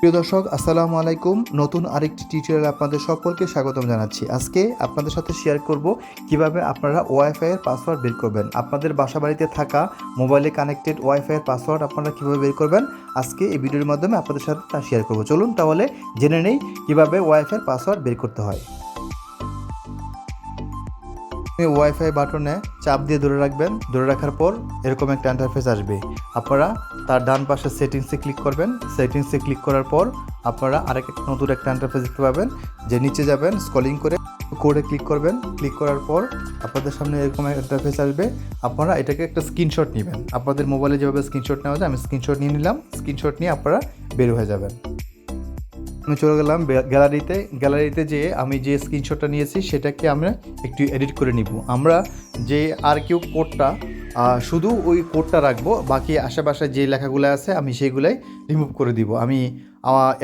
প্রিয় দর্শক, আসসালামু আলাইকুম। নতুন আরেকটি টিউটোরিয়াল আপনাদের সকলকে স্বাগতম জানাচ্ছি। আজকে আপনাদের সাথে শেয়ার করব কীভাবে আপনারা ওয়াইফাই এর পাসওয়ার্ড বের করবেন। আপনাদের বাসা বাড়িতে থাকা মোবাইলে কানেক্টেড ওয়াইফাই এর পাসওয়ার্ড আপনারা কীভাবে বের করবেন, আজকে এই ভিডিওর মাধ্যমে আপনাদের সাথে তা শেয়ার করব। চলুন তাহলে জেনে নেই কীভাবে ওয়াইফাই এর পাসওয়ার্ড বের করতে হয়। ওয়াইফাই বাটনে চাপ দিয়ে ধরে রাখবেন। ধরে রাখার পর এরকম একটা ইন্টারফেস আসবে। আপনারা তার ডান পাশে সেটিংসে ক্লিক করবেন। সেটিংসে ক্লিক করার পর আপনারা আরেক নতুন একটা ইন্টারফেস দেখতে পাবেন, যে নিচে যাবেন স্কলিং করে কোডে ক্লিক করবেন। ক্লিক করার পর আপনাদের সামনে এরকম ইন্টারফেস আসবে। আপনারা এটাকে একটা স্ক্রিনশট নেবেন। আপনাদের মোবাইলে যেভাবে স্ক্রিনশট নেওয়া যায়, আমি স্ক্রিনশট নিয়ে নিলাম। স্ক্রিনশট নিয়ে আপনারা বের হয়ে যাবেন। আমি চলে গেলাম গ্যালারিতে। গ্যালারিতে যেয়ে আমি যে স্ক্রিনশটটা নিয়েছি, সেটাকে আমরা একটু এডিট করে নিব। আমরা যে আর কিউ কোডটা শুধু ওই কোডটা রাখব, বাকি আশেপাশে যে লেখাগুলো আছে, আমি সেইগুলাই রিমুভ করে দিব। আমি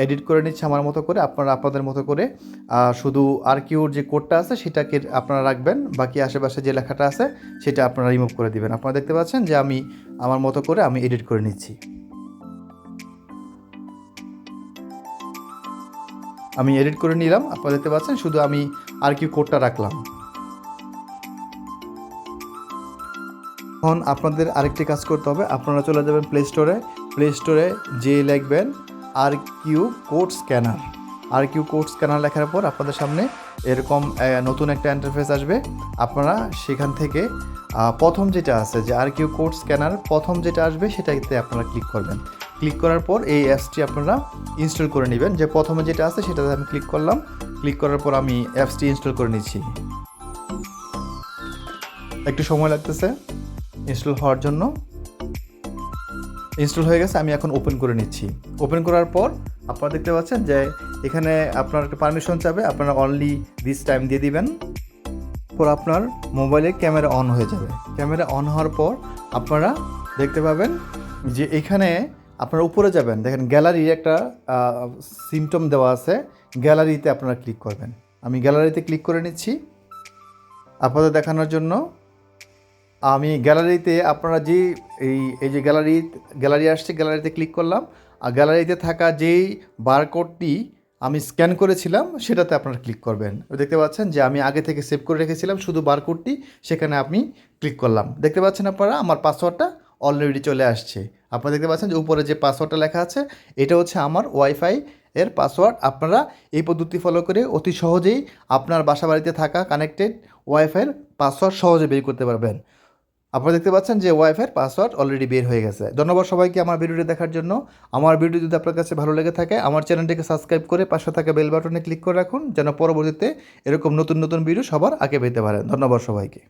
এডিট করে নিচ্ছি আমার মতো করে, আপনারা আপনাদের মতো করে। শুধু আর কিউর যে কোডটা আছে, সেটাকে আপনারা রাখবেন, বাকি আশেপাশে যে লেখাটা আছে, সেটা আপনারা রিমুভ করে দিবেন। আপনারা দেখতে পাচ্ছেন যে আমি, আমার মতো করে আমি এডিট করে নিচ্ছি। আমি এডিট করে নিলাম, আপনারা দেখতে পাচ্ছেন, শুধু আমি আর কি কোডটা রাখলাম। এখন আপনাদের আরেকটি কাজ করতে হবে, আপনারা চলে যাবেন প্লে স্টোরে প্লে স্টোরে যে লিখবেন R Q code scanner R Q code scanner লেখার পর আপনাদের সামনে এরকম নতুন একটা ইন্টারফেস আসবে। আপনারা সেখান থেকে প্রথম যেটা আছে যে আর কিউ কোড স্ক্যানার প্রথম যেটা আসবে সেটাতে আপনারা ক্লিক করবেন। ক্লিক করার পর এই অ্যাপসটি আপনারা ইনস্টল করে নেবেন। যে প্রথমে যেটা আছে সেটাতে আমি ক্লিক করলাম। ক্লিক করার পর আমি অ্যাপসটি ইনস্টল করে নিচ্ছি। একটু সময় লাগতেছে ইনস্টল হওয়ার জন্য। ইনস্টল হয়ে গেছে, আমি এখন ওপেন করে নিচ্ছি। ওপেন করার পর আপনারা দেখতে পাচ্ছেন যে এখানে আপনার একটা পারমিশন চাবে, আপনারা অনলি দিস টাইম দিয়ে দিবেন। পর আপনার মোবাইলে ক্যামেরা অন হয়ে যাবে। ক্যামেরা অন হওয়ার পর আপনারা দেখতে পাবেন যে এখানে আপনারা উপরে যাবেন। দেখেন গ্যালারির একটা সিমটম দেওয়া আছে। গ্যালারিতে আপনারা ক্লিক করবেন। আমি গ্যালারিতে ক্লিক করে নিচ্ছি। আপনাদের দেখানোর জন্য আমি গ্যালারিতে আপনারা যে এই এই যে গ্যালারি গ্যালারি আসছে, গ্যালারিতে ক্লিক করলাম। আর গ্যালারিতে থাকা যেই বারকোডটি আমি স্ক্যান করেছিলাম, সেটাতে আপনারা ক্লিক করবেন। দেখতে পাচ্ছেন যে আমি আগে থেকে সেভ করে রেখেছিলাম, শুধু বারকোডটি, সেখানে আপনি ক্লিক করলাম। দেখতে পাচ্ছেন আপনারা, আমার পাসওয়ার্ডটা অলরেডি চলে আসছে। আপনারা দেখতে পাচ্ছেন যে উপরে যে পাসওয়ার্ডটা লেখা আছে, এটা হচ্ছে আমার ওয়াইফাই এর পাসওয়ার্ড। আপনারা এই পদ্ধতি ফলো করে অতি সহজেই আপনার বাসা বাড়িতে থাকা কানেক্টেড ওয়াইফাইয়ের পাসওয়ার্ড সহজে বের করতে পারবেন। আপনারা দেখতে পাচ্ছেন যে ওয়াইফাইয়ের পাসওয়ার্ড অলরেডি বের হয়ে গেছে। ধন্যবাদ সবাইকে আমার ভিডিওটি দেখার জন্য। আমার ভিডিও যদি আপনার কাছে ভালো লেগে থাকে, আমার চ্যানেলটিকে সাবস্ক্রাইব করে পাশে থাকা বেল বাটনে ক্লিক করে রাখুন, যেন পরবর্তীতে এরকম নতুন নতুন ভিডিও সবার আগে পেতে পারেন। ধন্যবাদ সবাইকে।